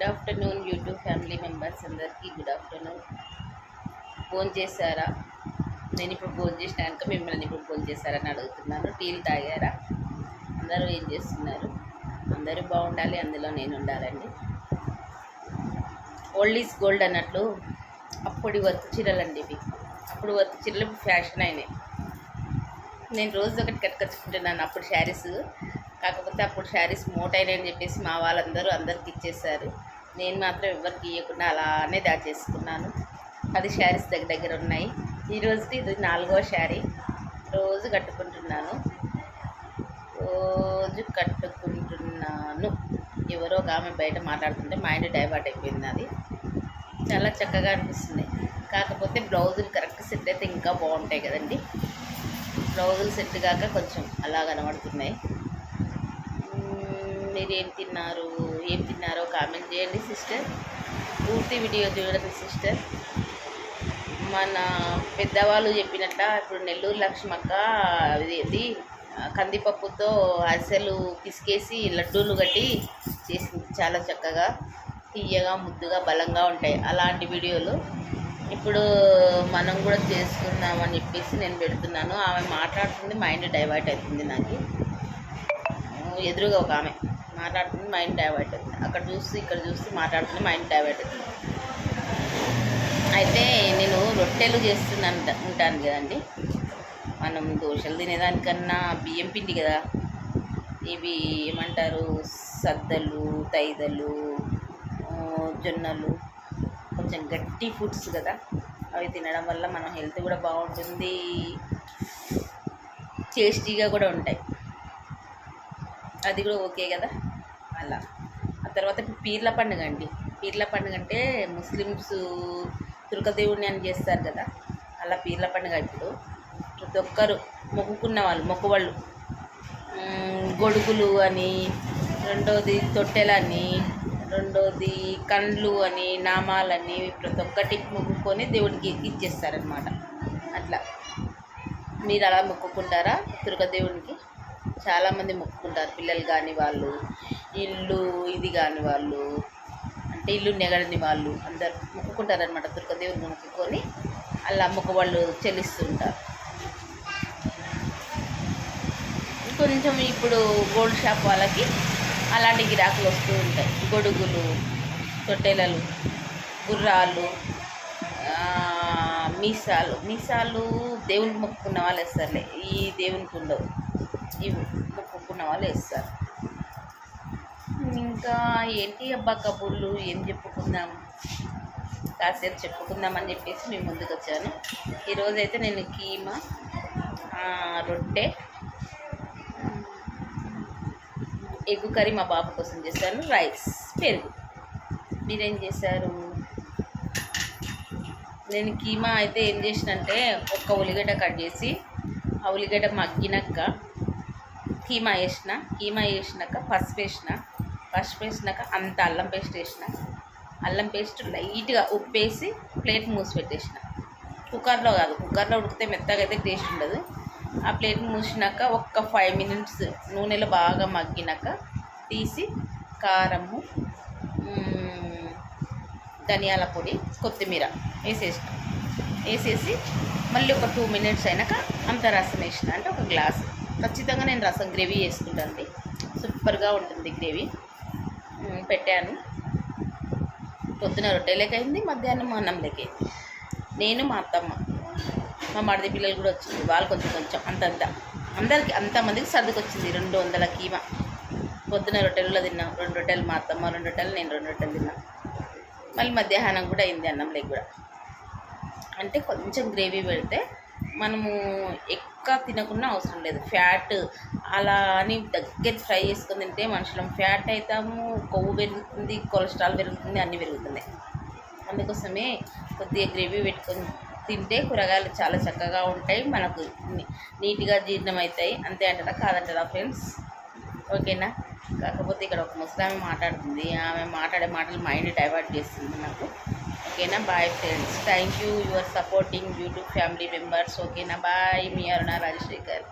Good afternoon YouTube family members అందరికీ good afternoon. Phone చేశారా? నేను ఇప్పుడు ఫోన్ చేసినాక కనుక మిమ్మల్ని ఇప్పుడు ఫోన్ చేశారని అడుగుతున్నాను. టీలు తాగారా? అందరూ ఏం చేస్తున్నారు? అందరూ బాగుండాలి అందులో నేను ఉండాలండి. ఓల్డ్ ఈజ్ గోల్డ్ అన్నట్లు అప్పుడు వర్త్ చీరలండి ఇవి. అప్పుడు వర్త్ చీరలు ఇప్పుడు ఫ్యాషన్ అయినాయి. నేను రోజు ఒకటి కట్టుకొచ్చుకుంటున్నాను అప్పుడు శారీస్. కాకపోతే అప్పుడు శారీస్ మోట్ అయినాయని చెప్పేసి మా వాళ్ళందరూ అందరికి ఇచ్చేసారు నేను మాత్రం ఎవరికి ఇవ్వకుండా అలానే దాచేసుకున్నాను. పది శారీస్ దగ్గర దగ్గర ఉన్నాయి. ఈరోజుకి ఇది నాలుగో శారీ. రోజు కట్టుకుంటున్నాను. రోజు కట్టుకుంటున్నాను. ఎవరో ఒక ఆమె బయట మాట్లాడుతుంటే మైండ్ డైవర్ట్ అయిపోయింది అది చాలా చక్కగా అనిపిస్తుంది. కాకపోతే బ్లౌజులు కరెక్ట్ సెట్ అయితే ఇంకా బాగుంటాయి కదండి. బ్లౌజులు సెట్ కాక కొంచెం అలా కనబడుతున్నాయి. మీరేం తిన్నారు? ఏం తిన్నారో కామెంట్ చేయండి సిస్టర్ పూర్తి వీడియో చూడండి సిస్టర్ మన పెద్దవాళ్ళు చెప్పినట్ట ఇప్పుడు నెల్లూరు లక్ష్మక్క ఇది కందిపప్పుతో అరిసెలు పిసికేసి లడ్డూలు కట్టి చేసింది చాలా చక్కగా. తీయగా ముద్దుగా బలంగా ఉంటాయి అలాంటి వీడియోలు ఇప్పుడు మనం కూడా చేసుకుందామని చెప్పేసి నేను పెడుతున్నాను. ఆమె మాట్లాడుతుంది మైండ్ డైవర్ట్ అవుతుంది నాకు. ఎదురుగా ఒక ఆమె. మాట్లాడుతుంది మైండ్ డైవర్ట్ అవుతుంది. అక్కడ చూసి ఇక్కడ చూసి మాట్లాడుతుంది మైండ్ డైవర్ట్ అవుతుంది. అయితే నేను రొట్టెలు చేస్తున్నాను ఉంటాను కదండి. మనం దోశలు తినేదానికన్నా బియ్యం పిండి కదా. ఇవి ఏమంటారు? సద్దలు తైదలు జొన్నలు కొంచెం గట్టి ఫుడ్స్ కదా. అవి తినడం వల్ల మన హెల్త్ కూడా బాగుంటుంది. టేస్టీగా కూడా ఉంటాయి. అది కూడా ఓకే కదా. అలా. ఆ తర్వాత ఇప్పుడు పీర్ల పండుగ అండి. పీర్ల పండుగ అంటే ముస్లిమ్స్ దుర్గదేవుడిని అని చేస్తారు కదా అలా పీర్ల పండుగ ఇప్పుడు. ప్రతి ఒక్కరు మొక్కుకున్న వాళ్ళు మొక్కువాళ్ళు గొడుగులు అని రెండోది తొట్టెలని రెండోది కండ్లు అని నామాలని ప్రతి ఒక్కటి మొక్కుకొని దేవుడికి ఇచ్చేస్తారనమాట అట్లా. మీరు అలా మొక్కుకుంటారా దుర్గదేవునికి? చాలామంది మొక్కుకుంటారు. పిల్లలు కాని వాళ్ళు ఇల్లు ఇది కాని వాళ్ళు అంటే ఇల్లు నెగడని వాళ్ళు అందరు మొక్కుకుంటారు అనమాట దుర్గదేవుని మొక్కుకొని. అలా మొక్క వాళ్ళు చెల్లిస్తుంటారు. కొంచెం ఇప్పుడు గోల్డ్ షాప్ వాళ్ళకి అలాంటి గిరాకులు వస్తూ ఉంటాయి. గొడుగులు తొట్టెలలు గుర్రాలు మీసాలు. మీసాలు దేవునికి మొక్కుకున్న వాళ్ళు వేస్తారులే ఈ దేవునికి ఉండవు. ఇవి మొక్కుకున్న వాళ్ళు వేస్తారు. ఇంకా ఏంటి అబ్బా కబుర్లు? ఏం చెప్పుకుందాం? కాసేపు చెప్పుకుందామని చెప్పేసి మేము ముందుకు వచ్చాను. ఈరోజైతే నేను కీమా రొట్టె ఎగ్ కర్రీ మా బాబు కోసం చేశాను. రైస్ పెరుగు. మీరేం చేశారు? నేను కీమా అయితే ఏం చేసినంటే ఒక్క ఉల్లిగడ్డ కట్ చేసి ఆ ఉల్లిగడ్డ మగ్గినాక కీమా వేసిన కీమా వేసినాక పసుపు వేసిన పసుపు వేసినాక అంత అల్లం పేస్ట్ వేసిన. అల్లం పేస్ట్ లైట్గా ఉప్పు వేసి ప్లేట్ మూసి పెట్టేసిన. కుక్కర్లో కాదు కుక్కర్లో ఉడికితే మెత్తగా అయితే టేస్ట్ ఉండదు. ఆ ప్లేట్ మూసినాక ఒక్క ఫైవ్ మినిట్స్ నూనెలో బాగా మగ్గినాక తీసి కారము ధనియాల పొడి కొత్తిమీర వేసేసిన. వేసేసి మళ్ళీ ఒక టూ మినిట్స్ అయినాక అంత రసం వేసిన. అంటే ఒక గ్లాసు. ఖచ్చితంగా నేను రసం గ్రేవీ చేసుకుంటాను సూపర్గా ఉంటుంది గ్రేవీ. పెట్టాను. పొద్దున రొట్టెలకి అయింది మధ్యాహ్నం అన్నంలకి. లెక్కైంది నేను మా అత్తమ్మ మా మడిది పిల్లలు కూడా వచ్చింది వాళ్ళు కొంచెం కొంచెం అంతంత. అందరికి అంతమందికి సర్దుకు వచ్చింది రెండు వందల కీమా. పొద్దున రొట్టెలలో తిన్నాం. రెండు రొట్టెలు మా అత్తమ్మ రెండు రొట్టెలు నేను రెండు రొట్టెలు తిన్నాం. మళ్ళీ మధ్యాహ్నం కూడా అయింది అన్నంలోకి కూడా. అంటే కొంచెం గ్రేవీ పెడితే మనము ఎక్కువ తినకుండా అవసరం లేదు. ఫ్యాట్ అలా అని దగ్గర ఫ్రై చేసుకొని తింటే మనుషులం. ఫ్యాట్ అవుతాము కొవ్వు పెరుగుతుంది కొలెస్ట్రాల్ పెరుగుతుంది అన్నీ పెరుగుతున్నాయి. అందుకోసమే కొద్దిగా గ్రేవీ పెట్టుకొని తింటే కూరగాయలు చాలా చక్కగా ఉంటాయి. మనకు నీట్గా జీర్ణం అవుతాయి అంతే అంటారా? కాదంటారా ఫ్రెండ్స్? ఓకేనా? కాకపోతే ఇక్కడ ఒక ముసలామె మాట్లాడుతుంది. ఆమె మాట్లాడే మాటలు మైండ్ డైవర్ట్ చేస్తుంది నాకు. ఓకేనా? Bye friends thank you your supporting YouTube family members ఓకేనా? బాయ్ మీ అరుణ రాజశేఖర్.